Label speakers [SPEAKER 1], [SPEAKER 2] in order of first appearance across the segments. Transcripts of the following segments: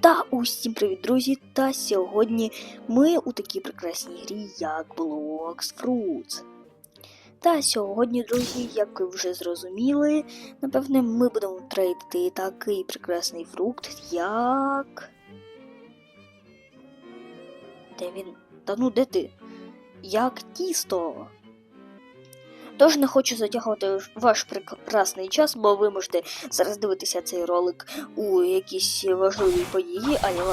[SPEAKER 1] Та усім привіт, друзі! Та сьогодні ми у такій прекрасній грі, як Blox Fruits. Та сьогодні, друзі, як ви вже зрозуміли, напевне, ми будемо трейдити такий прекрасний фрукт, як. Де він? Та ну де ти? Як тісто. Тож не хочу затягувати ваш прекрасний час, бо ви можете зараз дивитися цей ролик у якісь важливі події, а я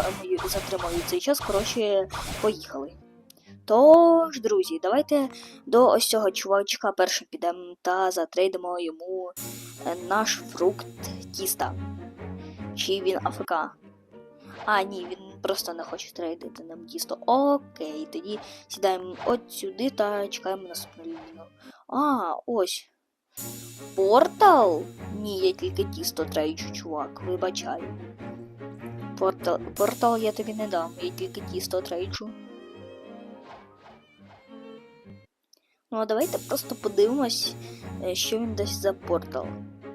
[SPEAKER 1] затримаю цей час. Коротше, поїхали. Тож, друзі, давайте до ось цього чувачка першим підемо та затрейдимо йому наш фрукт тіста. Чи він АФК? А, ні, він просто не хоче трейдити нам тісто. Окей, тоді сідаємо от сюди та чекаємо наступну лінію. А, ось. Портал? Ні, я тільки тісто трейджу, чувак, вибачай. Портал, портал я тобі не дам, я тільки тісто трейджу. Ну, а давайте просто подивимось, е, що він дасть за портал.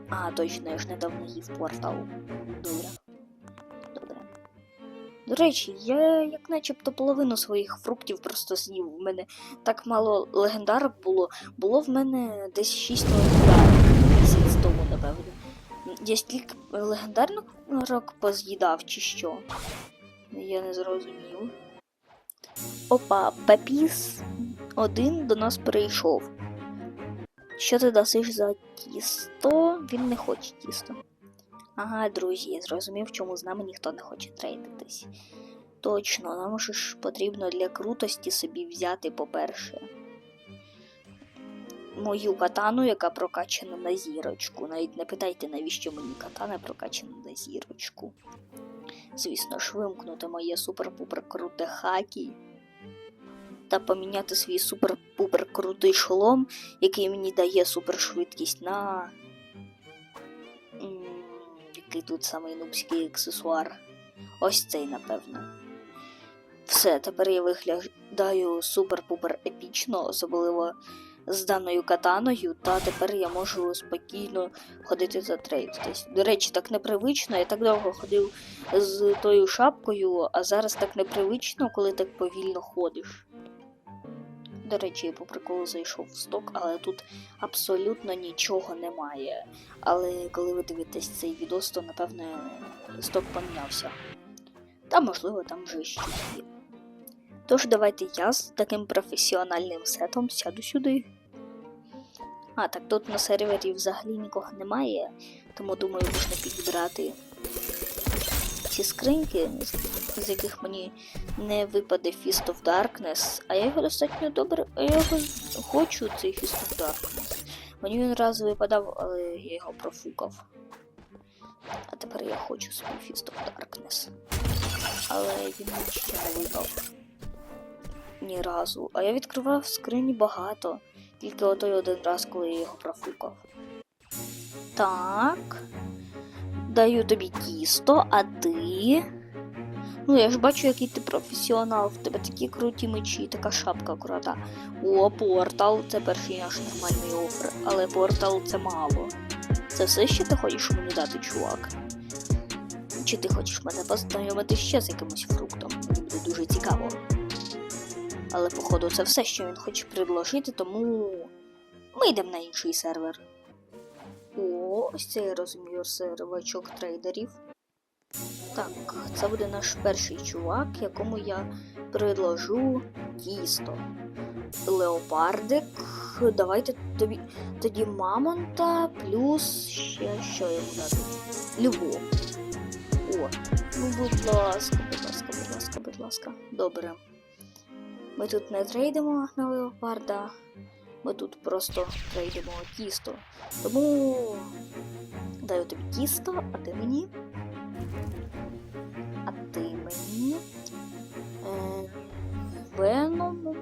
[SPEAKER 1] А, точно, я ж недавно їв портал. Добре. До речі, я як начебто половину своїх фруктів просто з'їв. В мене так мало легендарок було. Було в мене десь 6 легендарок місяць тому, напевно. Я стільки легендарок поз'їдав, чи що? Я не зрозумів. Опа, Папіс один до нас перейшов. Що ти дасиш за тісто? Він не хоче тісто. Ага, друзі, я зрозумів, чому з нами ніхто не хоче трейдитись. Точно, нам ж потрібно для крутості собі взяти, по-перше, мою катану, яка прокачана на зірочку. Навіть не питайте, навіщо мені катана прокачана на зірочку. Звісно ж, вимкнути моє супер-пупер круте хакі та поміняти свій супер-пупер крутий шолом, який мені дає супершвидкість на. Який тут самий нубський аксесуар. Ось цей, напевно. Все, тепер я виглядаю супер-пупер епічно, особливо з даною катаною, та тепер я можу спокійно ходити за трейдитись. До речі, так непривично, я так довго ходив з тою шапкою, а зараз так непривично, коли так повільно ходиш. До речі, я по приколу зайшов в сток, але тут абсолютно нічого немає. Але коли ви дивитесь цей відос, то напевне сток помінявся. Та можливо там вже щось є. Тож давайте я з таким професіональним сетом сяду сюди. А, так тут на сервері взагалі нікого немає, тому думаю, можна підібрати ці скриньки, з- яких мені не випаде Fist of Darkness, а я його достатньо добре. А я його хочу, цей Fist of Darkness. Мені він раз випадав, але я його профукав. А тепер я хочу свій Fist of Darkness. Але він ще не випав. Ні разу. А я відкривав скрині багато. Тільки отой один раз, коли я його профукав. Так. Даю тобі тісто, а ти. Ну, я ж бачу, який ти професіонал. В тебе такі круті мечі, така шапка крута. О, портал це перший наш нормальний офер, але портал це мало. Це все, що ти хочеш мені дати, чувак? Чи ти хочеш мене познайомити ще з якимось фруктом? Буде дуже цікаво. Але, походу, це все, що він хоче предложити, тому ми йдемо на інший сервер. О, ось це я розумію сервачок трейдерів. Так, це буде наш перший чувак, якому я предложу тісто. Леопардик. Давайте тобі тоді мамонта плюс ще що йому дати. Любов. О, ну будь ласка, будь ласка, будь ласка, будь ласка. Добре. Ми тут не трейдимо на леопарда. Ми тут просто трейдимо тісто. Тому даю тобі тісто, а ти мені. А ти мені. Е, Веном.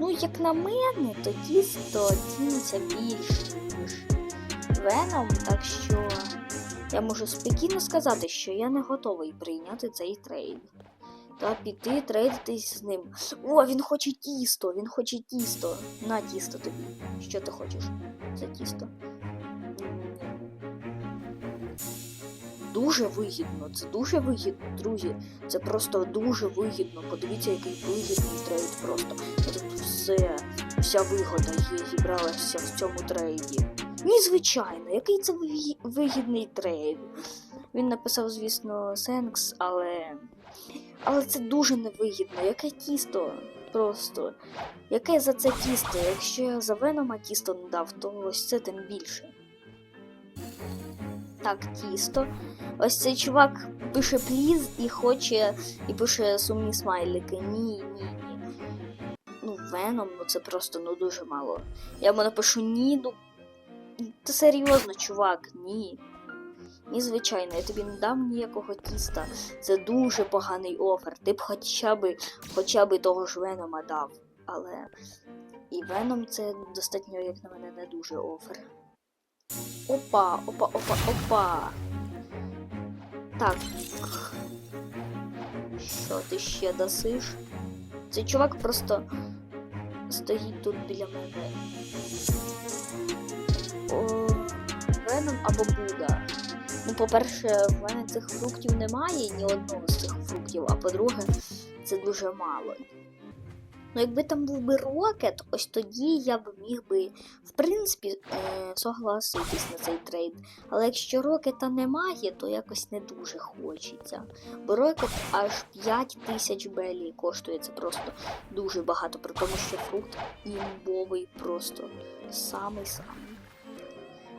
[SPEAKER 1] Ну, як на мене, то тісто ціниться більше, ніж Веном, так що я можу спокійно сказати, що я не готовий прийняти цей трейд. Та піти трейдитись з ним. О, він хоче тісто, він хоче тісто. На тісто тобі. Що ти хочеш? Це тісто. дуже вигідно. Це дуже вигідно, друзі. Це просто дуже вигідно. Подивіться, який вигідний трейд просто. Тут все, вся вигода є, зібралася в цьому трейді. Ні, звичайно, який це вигідний трейд. Він написав, звісно, Сенкс, але. Але це дуже невигідно. Яке тісто? Просто. Яке за це тісто? Якщо я за Венома тісто не дав, то ось це тим більше. Так, тісто. Ось цей чувак пише пліз і хоче, і пише сумні смайлики. Ні, ні, ні. Ну, Веном, ну це просто ну дуже мало. Я йому напишу ні, ну. Ти серйозно, чувак, ні. Ні, звичайно, я тобі не дам ніякого тіста. Це дуже поганий офер. Ти б хоча б, хоча б того ж Венома дав. Але і Веном це достатньо, як на мене, не дуже офер. Опа, опа, опа, опа. Так. Що ти ще досиш? Цей чувак просто стоїть тут біля мене. О, Веном або Буда. Ну, по-перше, в мене цих фруктів немає, ні одного з цих фруктів, а по-друге, це дуже мало. Ну, якби там був би рокет, ось тоді я б міг би, в принципі, е, согласитись на цей трейд. Але якщо рокета немає, то якось не дуже хочеться. Бо рокет аж 5 тисяч белі коштує це просто дуже багато, при тому, що фрукт імбовий просто самий-самий.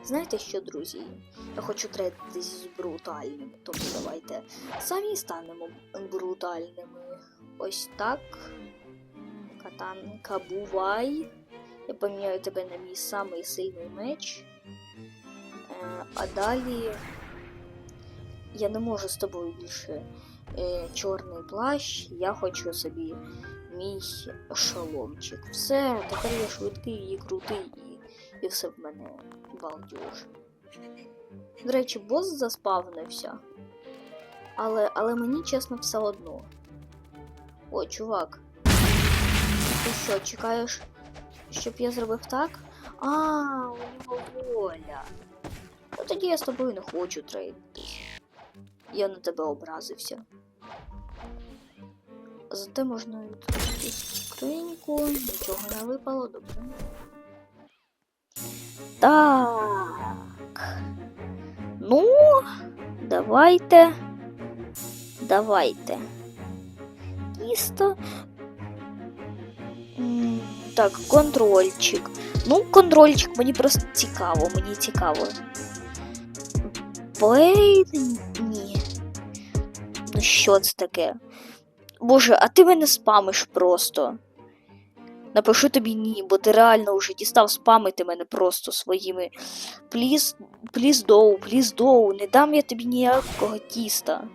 [SPEAKER 1] Знаєте що, друзі? Я хочу трейдитись з брутальним, тому давайте самі станемо брутальними. Ось так. Катанка, бувай. Я поміняю тебе на мій самий сильний меч. Е, а далі я не можу з тобою більше е, чорний плащ. Я хочу собі мій шоломчик. Все, тепер я швидкий і крутий, і, все в мене балдюж. До речі, бос заспавнився. Але, але мені чесно все одно. О, чувак. Ти що, чекаєш, щоб я зробив так? А, у нього воля. Ну тоді я з тобою не хочу трейдитись. Я на тебе образився. Зате можна відкрити скриньку, нічого не випало, добре. Так. Ну, давайте. Давайте. Тісто. Так, контрольчик. Ну, контрольчик, мені просто цікаво, мені цікаво. Плей... Ні. Ну що це таке? Боже, а ти мене спамиш просто. Напишу тобі ні, бо ти реально вже дістав спамити мене просто своїми. Пліз, пліз доу, пліз доу, не дам я тобі ніякого тіста.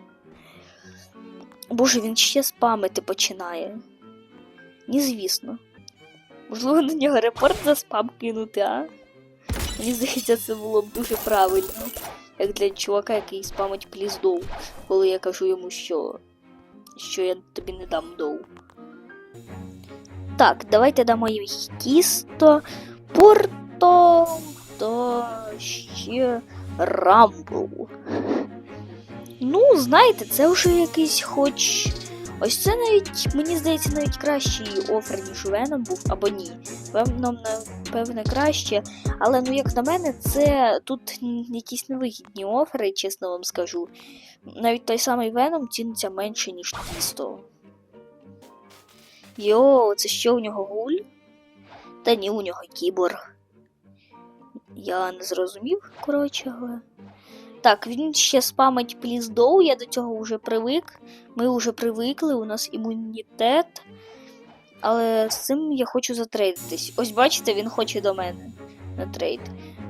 [SPEAKER 1] Боже, він ще спамити починає. Ні, звісно. Можливо, на нього репорт за спам кинути, а? Мені здається, це було б дуже правильно. Як для чувака, який спамить пліз доу, коли я кажу йому, що, що я тобі не дам доу. Так, давайте дамо їй тісто, порто та ще рамбл. Ну, знаєте, це вже якийсь хоч. Ось це навіть, мені здається, навіть кращий офер, ніж Веном був, або ні. Веном, напевне, краще. Але ну, як на мене, це тут якісь невигідні офери, чесно вам скажу. Навіть той самий Веном ціниться менше, ніж тісто. Йо, це що у нього гуль? Та ні, у нього кіборг. Я не зрозумів, коротше. Так, він ще спамить пліз доу, я до цього вже привик. Ми вже привикли, у нас імунітет. Але з цим я хочу затрейдитись. Ось бачите, він хоче до мене на трейд.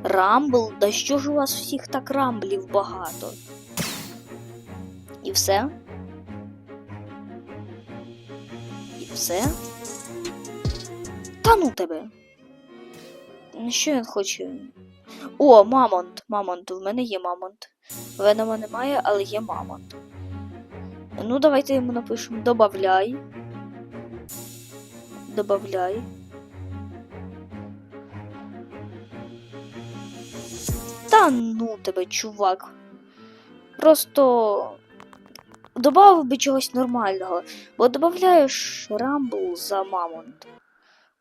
[SPEAKER 1] Рамбл, да що ж у вас всіх так рамблів багато? І все? Все? Та ну тебе. Ну, Що він хоче? О, мамонт, мамонт, в мене є мамонт. Венома немає, але є мамонт. Ну, давайте йому напишемо добавляй. Добавляй. Та ну тебе, чувак. просто добавив би чогось нормального, бо додаєш рамбл за мамонт.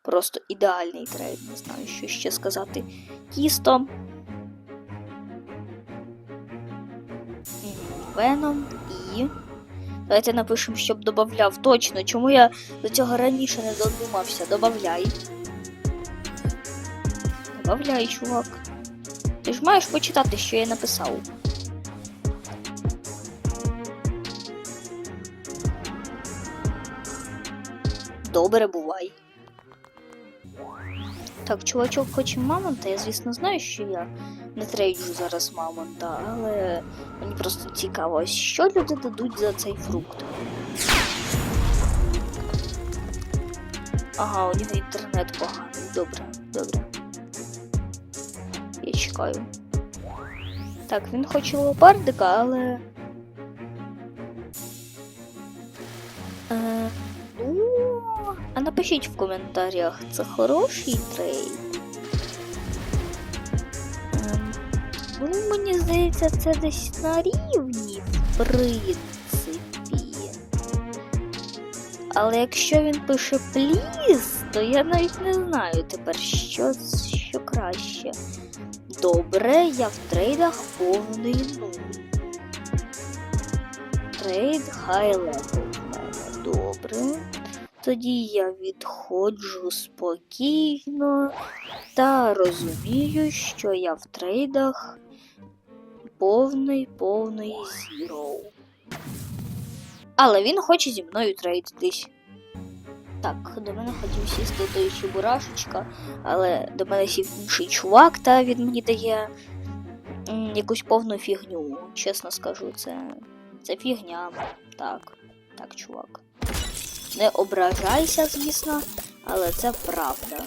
[SPEAKER 1] Просто ідеальний трейд, не знаю, що ще сказати. Тісто. Веном і. Давайте напишемо, щоб додавав точно. Чому я до цього раніше не додумався? Добавляй. Добавляй, чувак. Ти ж маєш почитати, що я написав. Добре бувай. Так, чувачок хоче мамонта. Я, звісно, знаю, що я не трейджу зараз мамонта, але мені просто цікаво, що люди дадуть за цей фрукт. Ага, у нього інтернет поганий. Добре, добре. Я чекаю. Так, він хоче леопардика, але. А напишіть в коментарях, це хороший трейд. Ем, ну, мені здається, це десь на рівні, в принципі. Але якщо він пише пліз, то я навіть не знаю тепер, що, що краще. Добре, я в трейдах повний нуль. Трейд хай левел в мене. Добре. Тоді я відходжу спокійно та розумію, що я в трейдах повний повний зіроу. Але він хоче зі мною трейдитись. Так, до мене хотів сісти той чебурашечка, але до мене сів інший чувак, та він мені дає якусь повну фігню. Чесно скажу, це, це фігня. Так, так, чувак. Не ображайся, звісно, але це правда.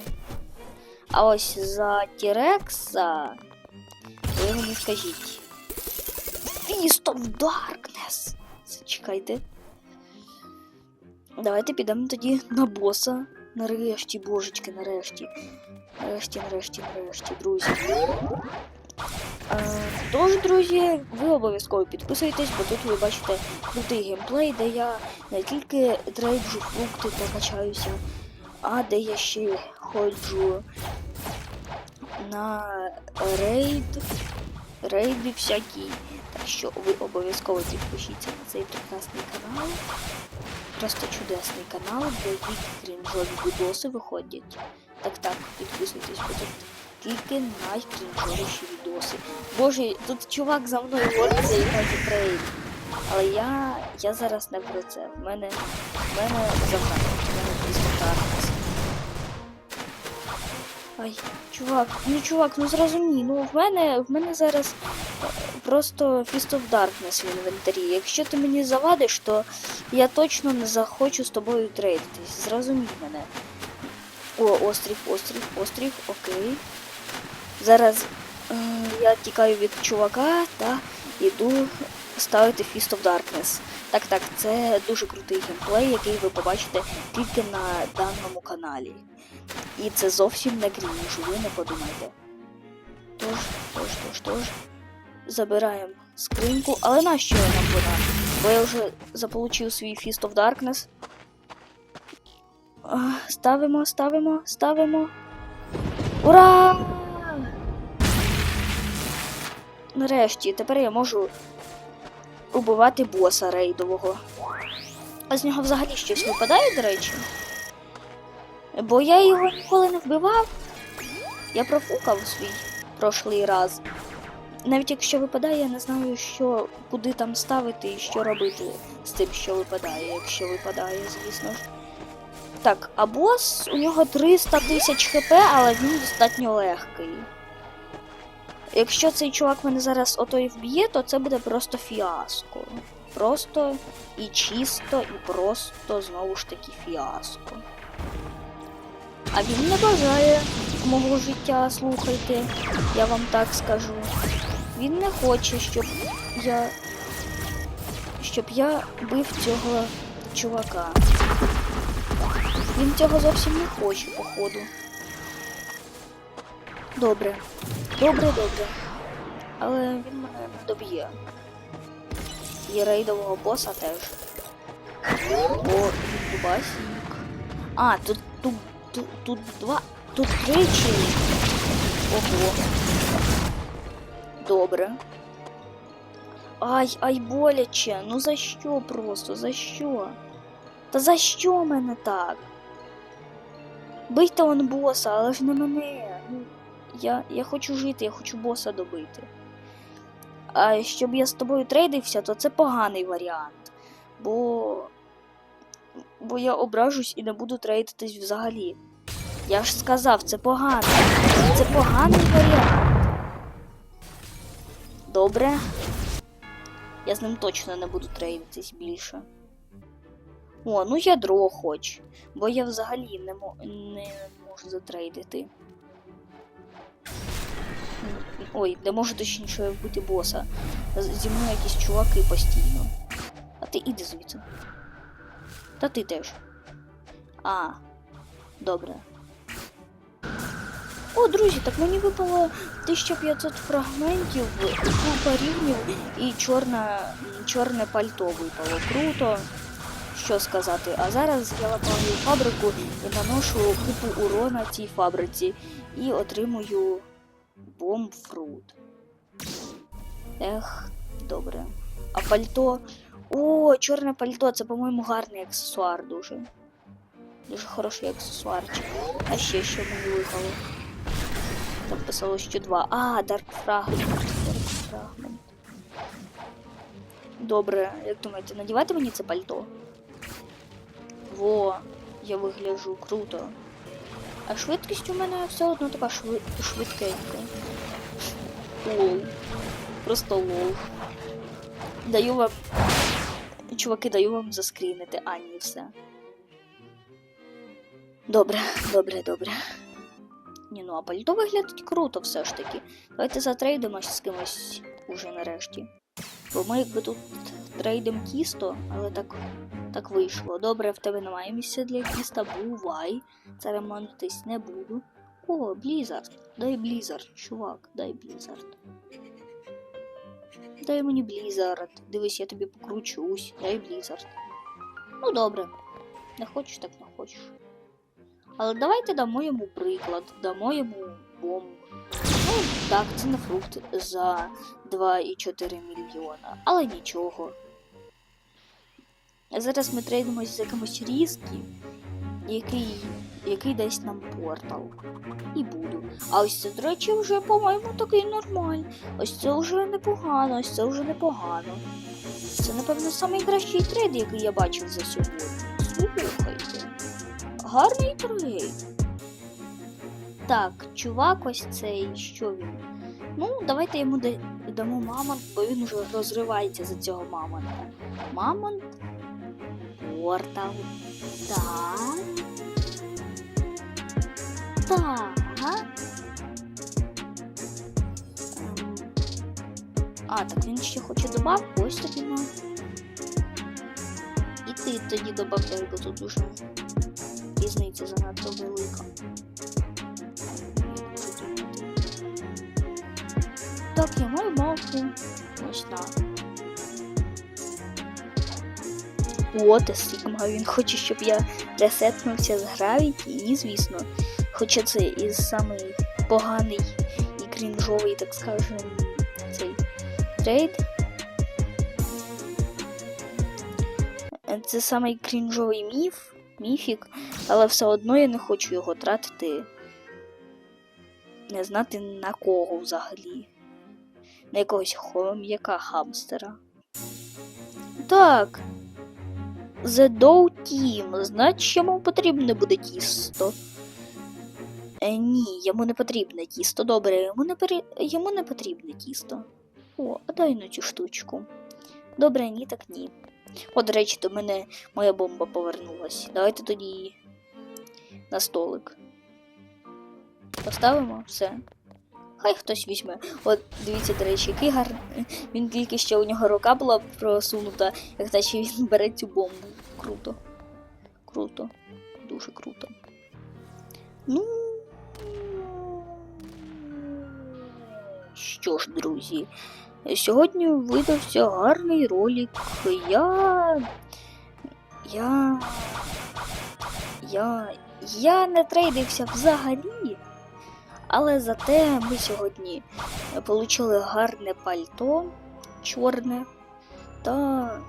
[SPEAKER 1] А ось за Тірекса ви мені скажіть. Feast of Darkness. Зачекайте. Давайте підемо тоді на боса. Нарешті, божечки, нарешті. Нарешті, нарешті, нарешті, друзі. Е, Тож, друзі, ви обов'язково підписуйтесь, бо тут ви бачите крутий геймплей, де я не тільки трейджу фрукти та качаюся, а де я ще ходжу на рейд, рейди всякі. Так що ви обов'язково підпишіться на цей прекрасний канал. Просто чудесний канал, де крінжові відоси виходять. Так так, підписуйтесь, тут тільки найкрінжовіші відоси. Боже, тут чувак за мною бореться і грати трейд. Але я, я зараз не про це. В мене, в мене завдання, в мене дискутарність. Ай, чувак, ну чувак, ну зрозумій, ну в мене, в мене зараз е, просто Fist of Darkness в інвентарі. Якщо ти мені завадиш, то я точно не захочу з тобою трейдитись. Зрозумій мене. О, острів, острів, острів, окей. Зараз я тікаю від чувака та йду ставити Fist of Darkness. Так, так, це дуже крутий геймплей, який ви побачите тільки на даному каналі. І це зовсім не крінж, ви не подумайте. Тож, тож, тож, тож. Забираємо скриньку. Але нащо нам вона? Бо я вже заполучив свій Fist of Darkness. Ставимо, ставимо, ставимо. Ура! Нарешті, тепер я можу убивати боса рейдового. А з нього взагалі щось випадає, до речі? Бо я його ніколи не вбивав. Я профукав свій прошлий раз. Навіть якщо випадає, я не знаю, що, куди там ставити і що робити з тим, що випадає, якщо випадає, звісно ж. Так, а бос у нього 300 тисяч хп, але він достатньо легкий. Якщо цей чувак мене зараз ото і вб'є, то це буде просто фіаско. Просто і чисто, і просто знову ж таки фіаско. А він не бажає мого життя, слухайте, я вам так скажу. Він не хоче, щоб я. щоб я бив цього чувака. Він цього зовсім не хоче, походу. Добре. Добре, добре. Але він мене не доб'є. І рейдового боса теж. О, дубасік. А, тут, тут, тут, тут два. Тут три чи. Ого. Добре. Ай, ай, боляче. Ну за що просто? За що? Та за що мене так? Бийте он боса, але ж не мене. Я, я хочу жити, я хочу боса добити. А щоб я з тобою трейдився, то це поганий варіант. Бо. Бо я ображусь і не буду трейдитись взагалі. Я ж сказав, це погано. Це поганий варіант. Добре. Я з ним точно не буду трейдитись більше. О, ну ядро хоч. Бо я взагалі не, мо- не можу затрейдити. Ой, не можу точніше вбити боса. Зі мною якісь чуваки постійно. А ти іди звідси. Та ти теж. А, добре. О, друзі, так мені випало 1500 фрагментів, купа рівнів і чорне, чорне пальто випало. Круто. Що сказати? А зараз я лапаю фабрику і наношу купу урона цій фабриці і отримую бомбфрут. Ех, добре. А пальто. О, чорне пальто, це, по-моєму, гарний аксесуар дуже. Дуже хороший аксесуарчик. А ще що мені випало? Там писало, що два. А, Dark Fragment. Dark Fragment. Добре, як думаєте, надівати мені це пальто? Во, я вигляджу круто. А швидкість у мене все одно така шви... швидкенька. Лол. Просто лол. Даю вам. Чуваки, даю вам заскрінити, а все. Добре, добре, добре. Ні, ну а пальто виглядить круто все ж таки. Давайте затрейдимось з кимось уже нарешті. Бо ми якби тут трейдим кісто, але так, так вийшло. Добре, в тебе немає місця для кіста, бувай. Це ремонтись не буду. О, Блізард. Дай Блізард, чувак, дай Блізард. Дай мені Блізард. Дивись, я тобі покручусь. Дай Блізард. Ну добре. Не хочеш, так не хочеш. Але давайте дамо йому приклад, дамо йому бомбу. Ну, так, це не фрукт за 2,4 мільйона, але нічого. Зараз ми трейдимось з якимось різкі, який, який дасть нам портал. І буду. А ось це, до речі, вже, по-моєму, такий нормальний. Ось це вже непогано, ось це вже непогано. Це, напевно, найкращий трейд, який я бачив за сьогодні. Слухайте. Гарний трейд. Так, чувак ось цей, що він? Ну, давайте йому дамо мамонт, бо він вже розривається за цього мамонта. Мамонт. Портал. Так. Так. Ем, А, так він ще хоче добавку, ось тобі на. І ти тоді добавляй, бо тут уже різниця занадто велика. Так, я маю мавку. Ось так. О, те Сігма, він хоче, щоб я ресетнувся з Гравіті, і, звісно. Хоча це і самий поганий і крінжовий, так скажем, цей трейд. Це самий крінжовий міф, міфік, але все одно я не хочу його тратити. Не знати на кого взагалі. На якогось хом'яка хамстера. Так. The Dough Team. Значить, йому потрібне буде тісто. Е, ні, йому не потрібне тісто. Добре, йому не, пері... йому не потрібне тісто. О, а дай на цю штучку. Добре, ні, так ні. О, до речі, до мене моя бомба повернулась. Давайте тоді на столик. Поставимо все. Хай хтось візьме. От дивіться, до речі, який гарний. Він тільки що у нього рука була просунута, як наче він бере цю бомбу. Круто. Круто. Дуже круто. Ну. Що ж, друзі, Сьогодні видався гарний ролик. Я. Я. Я. Я не трейдився взагалі. Але зате ми сьогодні отримали гарне пальто чорне та.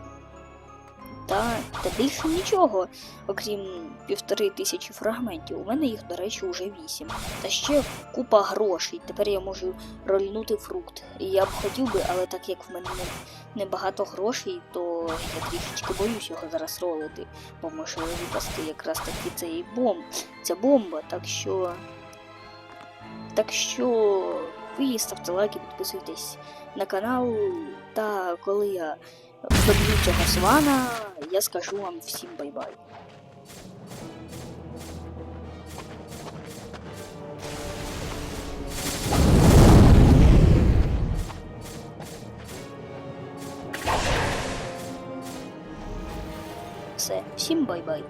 [SPEAKER 1] Та, та більше нічого, окрім півтори тисячі фрагментів. У мене їх, до речі, уже вісім. Та ще купа грошей. Тепер я можу рольнути фрукт. І я б хотів би, але так як в мене не- небагато грошей, то я трішечки боюсь його зараз ролити, бо може випасти якраз таки цей бомб. Ця бомба, так що. Так що ви ставте лайки, підписуйтесь на канал. Та коли я доб'ю цього свана, я скажу вам всім бай-бай. Все, всім бай-бай.